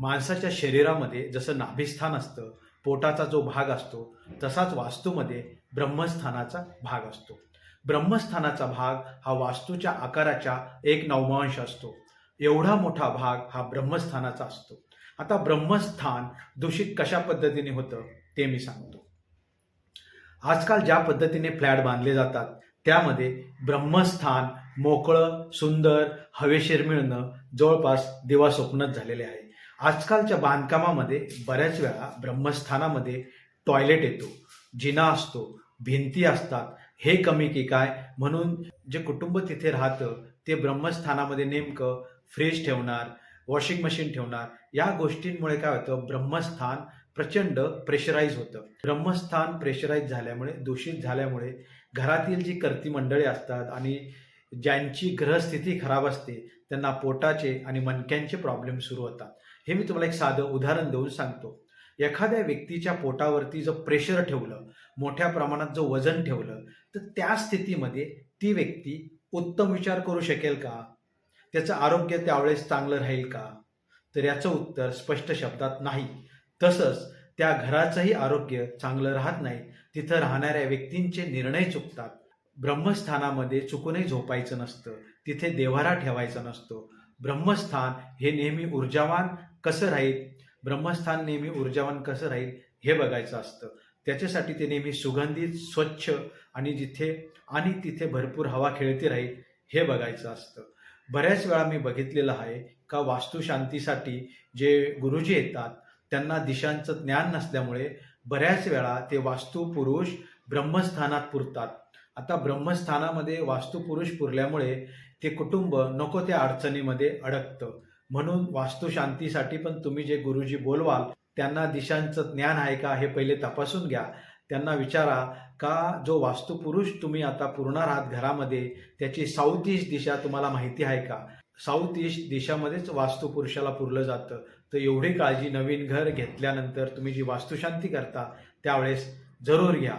माणसाच्या शरीरामध्ये जसं नाभिस्थान असतं पोटाचा जो भाग असतो तसाच वास्तूमध्ये ब्रह्मस्थानाचा भाग असतो. ब्रह्मस्थानाचा भाग हा वास्तूच्या आकाराच्या एक नवमांश असतो. एवढा मोठा भाग हा ब्रह्मस्थानाचा असतो. आता ब्रह्मस्थान दूषित कशा पद्धतीने होतं ते मी सांगतो. आजकाल ज्या पद्धतीने फ्लॅट बांधले जातात त्यामध्ये ब्रह्मस्थान मोकळं सुंदर हवेशीर मिळणं जवळपास दिवा स्वप्नच झालेले आहे. आजकालच्या बांधकामामध्ये बऱ्याच वेळा ब्रह्मस्थानामध्ये टॉयलेट येतो जिना असतो भिंती असतात. हे कमी की काय? म्हणून जे कुटुंब तिथे राहतं ते ब्रह्मस्थानामध्ये नेमकं फ्रीज ठेवणार वॉशिंग मशीन ठेवणार या गोष्टींमुळे काय होतं? ब्रह्मस्थान प्रचंड प्रेशराईज होतं. ब्रह्मस्थान प्रेशराईज झाल्यामुळे दूषित झाल्यामुळे घरातील जी कर्ती मंडळी असतात आणि ज्यांची ग्रहस्थिती खराब असते त्यांना पोटाचे आणि मणक्यांचे प्रॉब्लेम सुरू होतात. हे मी तुम्हाला एक साधं उदाहरण देऊन सांगतो. एखाद्या व्यक्तीच्या पोटावरती जर प्रेशर ठेवलं मोठ्या प्रमाणात जो वजन ठेवलं तर त्या स्थितीमध्ये ती व्यक्ती उत्तम विचार करू शकेल का? त्याचं आरोग्य त्यावेळेस चांगलं राहील का? तर याचं उत्तर स्पष्ट शब्दात नाही. तसंच त्या घराचंही आरोग्य चांगलं राहत नाही. तिथं राहणाऱ्या व्यक्तींचे निर्णय चुकतात. ब्रह्मस्थानामध्ये चुकूनही झोपायचं नसतं. तिथे देव्हारा ठेवायचा नसतो. ब्रह्मस्थान हे नेहमी ऊर्जावान कसं राहील? ब्रह्मस्थान नेहमी ऊर्जावान कसं राहील? हे बघायचं असतं. त्याच्यासाठी ते नेहमी सुगंधित स्वच्छ आणि जिथे आणि तिथे भरपूर हवा खेळती राहील हे बघायचं असतं. बऱ्याच वेळा मी बघितलेलं आहे का वास्तुशांतीसाठी जे गुरुजी येतात त्यांना दिशांचं ज्ञान नसल्यामुळे बऱ्याच वेळा ते वास्तुपुरुष ब्रह्मस्थानात पुरतात. आता ब्रह्मस्थानामध्ये वास्तुपुरुष पुरल्यामुळे ते कुटुंब नको त्या अडचणीमध्ये अडकतं. म्हणून वास्तुशांतीसाठी पण तुम्ही जे गुरुजी बोलवाल त्यांना दिशांचं ज्ञान आहे का हे पहिले तपासून घ्या. त्यांना विचारा का जो वास्तुपुरुष तुम्ही आता पुरणार आहात घरामध्ये त्याची साऊथ ईस्ट दिशा तुम्हाला माहिती आहे का? साऊथ ईस्ट दिशामध्येच वास्तुपुरुषाला पुरलं जातं. तर एवढी काळजी नवीन घर घेतल्यानंतर तुम्ही जी वास्तुशांती करता त्यावेळेस जरूर घ्या.